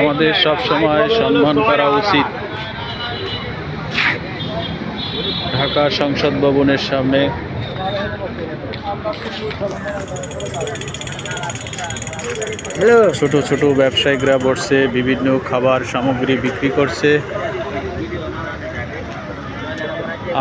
আমাদের সব সময় সম্মান করা উচিত। ঢাকা সংসদ ভবনের সামনে। ছোট ছোট ব্যবসায়িকরা বসছে বিভিন্ন খাবার সামগ্রী বিক্রি করছে।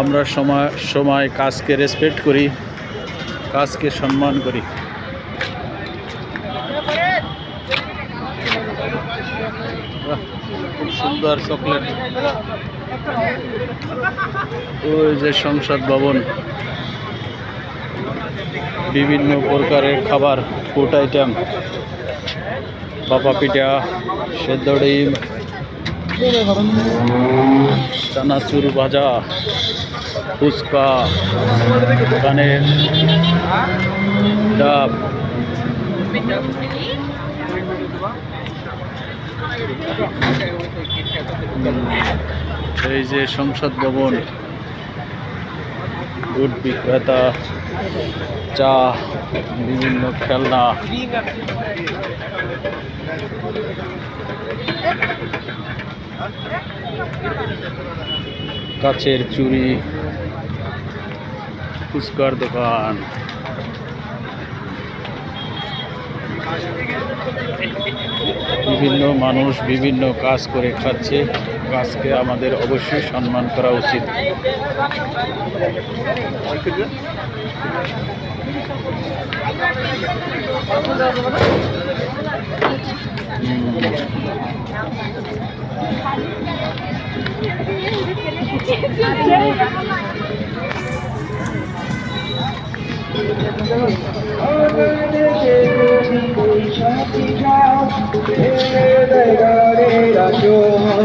আমরা সময় সময় কাজকে রেসপেক্ট করি কাজকে সম্মান করি। সুন্দর চকলেট। ওই যে সংসদ ভবন। বিভিন্ন প্রকারের খাবার ফুড আইটেম বাবা পিঠা, সেদ্ধ ডিম। চানাচুর ভাজা, ফুচকা, কানের ডাব। এই যে সংসদ ভবন দুধ বিক্রেতা চা বিভিন্ন খেলনা। কাচের চুড়ি ফুচকার দোকান। বিভিন্ন মানুষ বিভিন্ন কাজ করে খাচ্ছে। কাজকে আমাদের অবশ্যই সম্মান করা উচিত।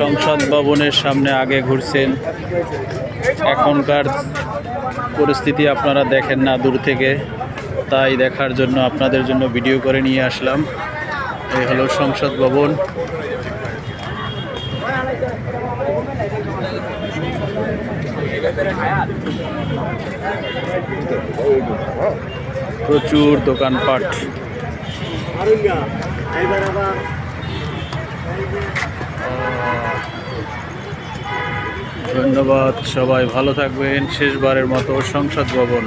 সংসদ ভবনের সামনে আগে ঘুরছেন। এখনকার পরিস্থিতি আপনারা দেখেন না দূর থেকে। তাই দেখার জন্য আপনাদের জন্য ভিডিও করে নিয়ে আসলাম। এই হলো সংসদ ভবন। প্রচুর দোকানপাট। ধন্যবাদ সবাই ভালো থাকবেন। শেষবারের মতো সংসদ ভবন।